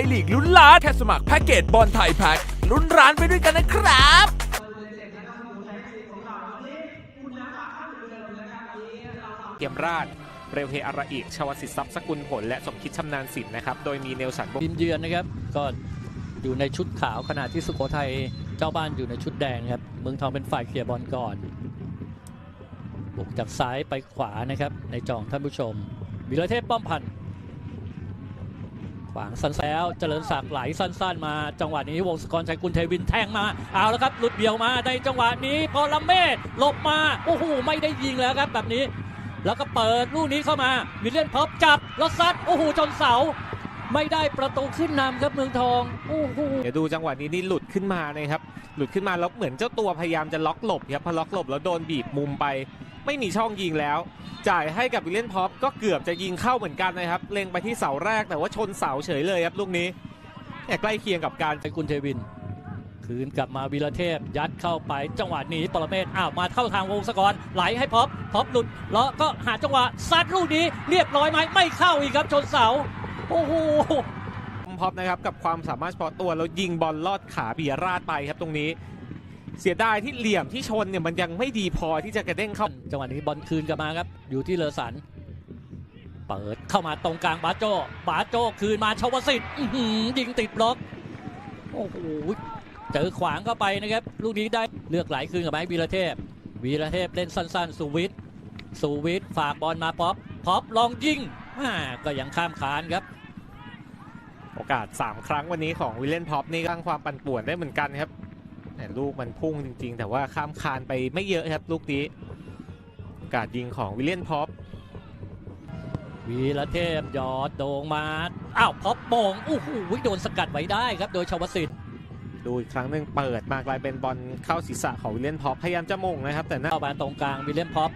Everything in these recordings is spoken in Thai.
ยลีกลุ้นล้านแค่สมัครแพ็กเกจบอลไทยแพ็กลุ้นร้านไปด้วยกันนะครับเกียมราชเรวเฮอาราอิชวสิทธิ์ทรัพย์สกุลผล และสมคิดชำนาญสินนะครับ โดยมีเนลสันโบทีมเยือนนะครับ ก็อยู่ในชุดขาวขณะที่สุโขทัยเจ้าบ้านอยู่ในชุดแดงครับ เมืองทองเป็นฝ่ายเคลียร์บอลก่อนบุกจากซ้ายไปขวานะครับ ในจองท่านผู้ชมวิรเทพป้อมพันธ์ ขวางสันแล้วเจริญศักดิ์ไหลสั้น ๆ มาจังหวะนี้วงศกรชัยกุลเทวินแทงมาเอาแล้วครับหลุดเบี่ยวมาในจังหวะนี้พอลเมศหลบมาโอ้โหไม่ได้ยิงแล้วครับแบบนี้ แล้วก็เปิดลูกนี้เข้ามาวิลเลียนพอปจับแล้วซัดโอ้โหชนเสา ไม่ได้ประตูขึ้นนำครับเมืองทองโอ้โหเดี๋ยวดูจังหวะนี้นี่หลุดขึ้นมานะครับหลุดขึ้นมาแล้วเหมือนเจ้าตัวพยายามจะล็อกหลบครับพอล็อกหลบแล้วโดนบีบมุมไป ไม่มีช่องยิงแล้ว จ่ายให้กับวิลเลียนพ็อปก็เกือบจะยิงเข้าเหมือนกันนะครับ เล็งไปที่เสาแรกแต่ว่าชนเสาเฉยเลยครับลูกนี้เนี่ยใกล้เคียงกับการไปกุลเทวิน คืนกลับมาวีรเทพยัดเข้าไปจังหวะนี้ปรเมศอ้าวมาเข้าทางวงศกรไหลให้พ็อปพ็อปหลุดแล้วก็หาจังหวะซัดลูกนี้เรียบร้อยไหมไม่เข้าอีกครับชนเสาโอ้โหพ็อปนะครับกับความสามารถเฉพาะตัวแล้วยิงบอลลอดขาปิยราชไปครับตรงนี้ เสียดายที่เหลี่ยมที่ชนเนี่ยมันยังไม่ดีพอที่จะกระเด้งเข้า จังหวะนี้บอลคืนกลับมาครับ อยู่ที่เลอสัน เปิดเข้ามาตรงกลางบาโจบาโจคืนมาชวสิทธิ์อื้อหือยิงติดบล็อก โอ้โห เจอขวางเข้าไปนะครับ ลูกนี้ได้เลือกไหลคืนกับไม้วีรเทพ วีรเทพเล่นสั้นๆ สุวิทย์ สุวิทย์ฝากบอลมาป๊อป ป๊อปลองยิงอ่าก็ยังข้ามคานครับโอกาส 3 ครั้งวันนี้ของวิลเลนพ็อปนี่สร้างความปั่นป่วนได้เหมือนกันครับ แต่ลูกมันพุ่งจริง ๆ แต่ว่าข้ามคานไปไม่เยอะครับลูกนี้โอกาสยิงของวิลเลนพ็อปวีรเทพหยอดโด่งมา อ้าวป๊อปโมงโอ้โหโดนสกัดไว้ได้ครับ โดยชวสิทธิ์ดูอีกครั้งหนึ่งเปิดมากลายเป็นบอลเข้าศีรษะของวิลเลนพ็อปพยายามจะมงนะครับ แต่น่าเข้ามาตรงกลางวิลเลียมพ็อป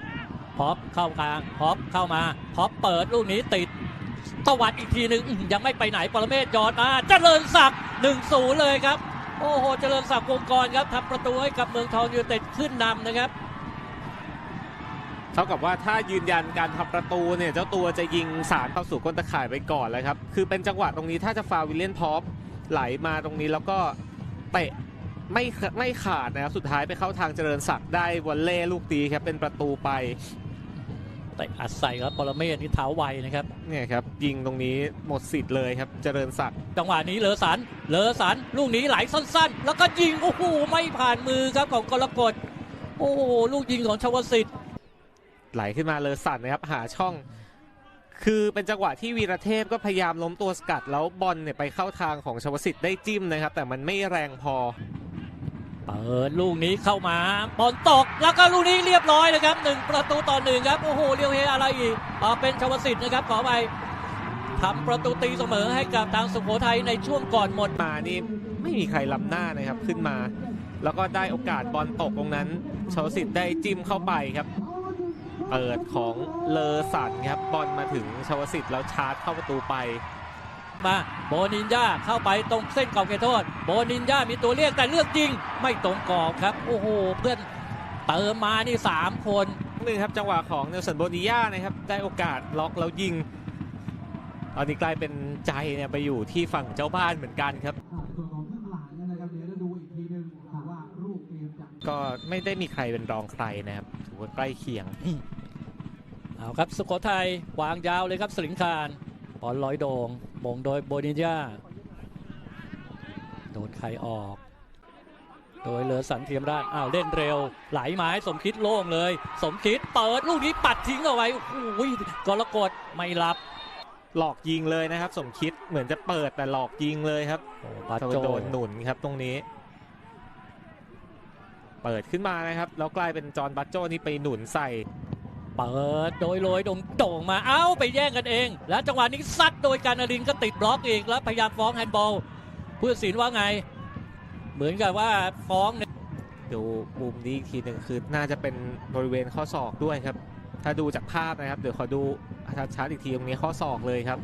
พ็อปเข้ากลางพ็อปเข้ามาพ็อปเปิดลูกนี้ติดตวัดอีกทีหนึ่งอื้อยังไม่ไปไหนปรเมศยอดมาเจริญศักดิ์หนึ่งศูนย์เลยครับ โอ้โห เจริญศักดิ์วงกรครับทำประตูให้กับเมืองทองยูไนเต็ดขึ้นนำนะครับ เท่ากับว่าถ้ายืนยันการทำประตูเนี่ยเจ้าตัวจะยิงสารเข้าสู่ก้นตะข่ายไปก่อนแล้วครับ คือเป็นจังหวะตรงนี้ถ้าจะฟาววิลเลียนพ็อปไหลมาตรงนี้แล้วก็เตะไม่ไม่ขาดนะครับ สุดท้ายไปเข้าทางเจริญศักดิ์ได้วอลเล่ลูกตีครับเป็นประตูไป แต่อัดใส่ครับปรเมศนี่เท้าไวนะครับเนี่ยครับยิงตรงนี้หมดสิทธิ์เลยครับเจริญศักดิ์จังหวะนี้เลอสันเลอสันลูกนี้ไหลสั้น ๆ แล้วก็ยิงโอ้โหไม่ผ่านมือครับของกรกฎโอ้โหลูกยิงของชวสิทธิ์ไหลขึ้นมาเลยสั่นนะครับหาช่อง คือเป็นจังหวะที่วีรเทพก็พยายามล้มตัวสกัด แล้วบอลเนี่ยไปเข้าทางของชวสิทธิ์ได้จิ้มนะครับ แต่มันไม่แรงพอ เปิดลูกนี้เข้ามาบอลตกแล้วก็ลูกนี้เรียบร้อยเลยครับหนึ่งประตูต่อหนึ่งครับโอ้โหเรียวเฮอะไรอีกอ่าเป็นชวสิทธิ์นะครับขอไปทำประตูตีเสมอให้กับทางสุโขทัยในช่วงก่อนหมดมานี่ไม่มีใครล้ำหน้านะครับขึ้นมา แล้วก็ได้โอกาสบอลตกตรงนั้นชวสิทธิ์ได้จิ้มเข้าไปครับเปิดของเลอสันครับบอลมาถึงชวสิทธิ์แล้วชาร์จเข้าประตูไป มาโบนินญาเข้าไปตรงเส้นกรอบเขตโทษ โบนินญามีตัวเรียกแต่เลือกยิง ไม่ตรงกรอบครับ โอ้โห เพื่อนเติมมานี่สามคนหนึ่งครับจังหวะของเนลสันโบนิยานะครับ ได้โอกาสล็อกแล้วยิงตอนนี้กลายเป็นใจเนี่ยไปอยู่ที่ฝั่งเจ้าบ้านเหมือนกันครับส่วนของข้างหลังนะครับเดี๋ยวจะดูอีกทีหนึงแต่ว่ารูปเกมจะก็ไม่ได้มีใครเป็นรองใครนะครับถือว่าใกล้เคียงเอาครับสุโขทัยวางยาวเลยครับสลิงคาร บอลลอยโดง่งมงโดยโบนินญาโดนใครออก โดยเลอสันเทียมราชอ้าวเล่นเร็ว ไหลไม้สมคิดโล่งเลย สมคิดเปิดลูกนี้ปัดทิ้งเอาไว้โอ้โหกรกฎไม่รับ หลอกยิงเลยนะครับ สมคิดเหมือนจะเปิดแต่หลอกยิงเลยครับโอ้บาโดนโจโดนหนุนครับตรงนี้ เปิดขึ้นมานะครับ แล้วกลายเป็นจอห์นบัตโจนี่ไปหนุนใส่ เปิดโดยโรยโด่งโด่งมาเอ้าไปแย่งกันเอง แล้วจังหวะนี้ซัดโดยการนรินทร์ก็ติดบล็อกอีกแล้วพยายามฟ้องแฮนด์บอลผู้ตัดสินว่าไง เหมือนกับว่าฟ้องเนี่ยดูมุมนี้อีกทีหนึ่งคือน่าจะเป็นบริเวณข้อศอกด้วยครับ ถ้าดูจากภาพนะครับเดี๋ยวขอดูชัดๆอีกทีตรงนี้ข้อศอกเลยครับ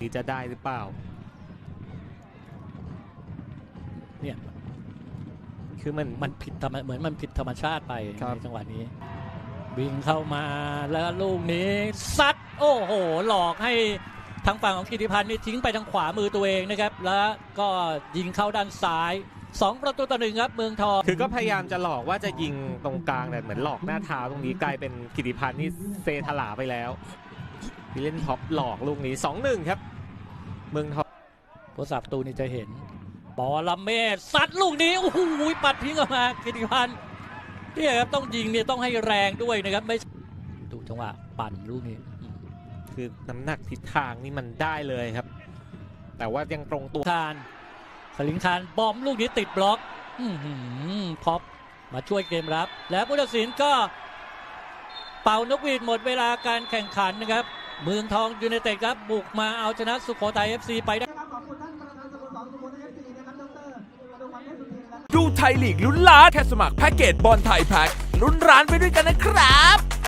นี่จะได้หรือเปล่าเนี่ยคือมันมันผิดธรรมเหมือนมันผิดธรรมชาติไปครับในจังหวะนี้ วิ่งเข้ามาแล้วลูกนี้ซัดโอ้โห หลอกให้ทางฝั่งของกิติพันธ์นี่ทิ้งไปทางขวามือตัวเองนะครับ แล้วก็ยิงเข้าด้านซ้าย2ประตูต่อหนึ่งครับเมืองทอง คือก็พยายามจะหลอกว่าจะยิงตรงกลางแต่เหมือนหลอกหน้าเท้าตรงนี้กลายเป็นกิติพันธ์นี่เซทลาไปแล้ววิลเล่นท็อปหลอกลูกนี้2-1ครับ เมืองทองโทรศัพท์ตูนี่จะเห็นบอลลัมเมสซัดลูกนี้โอ้โหปัดทิ้งออกมากิติพันธ์ เนี่ยครับต้องยิงเนี่ยต้องให้แรงด้วยนะครับไม่ดูจังหวะปั่นลูกนี้อืมคือน้ำหนักทิศทางนี่มันได้เลยครับ แต่ว่ายังตรงตัวคานสลิงคานบอมลูกนี้ติดบล็อกอือหือพอปมาช่วยเกมรับ แล้วผู้ตัดสินก็ เป่านกหวีดหมดเวลาการแข่งขันนะครับ เมืองทองยูไนเต็ดครับบุกมาเอาชนะสุโขทัย FC ไปได้ ไทยลีกลุ้นล้านแค่สมัครแพ็กเกจบอลไทยแพ็กลุ้นร้านไปด้วยกันนะครับ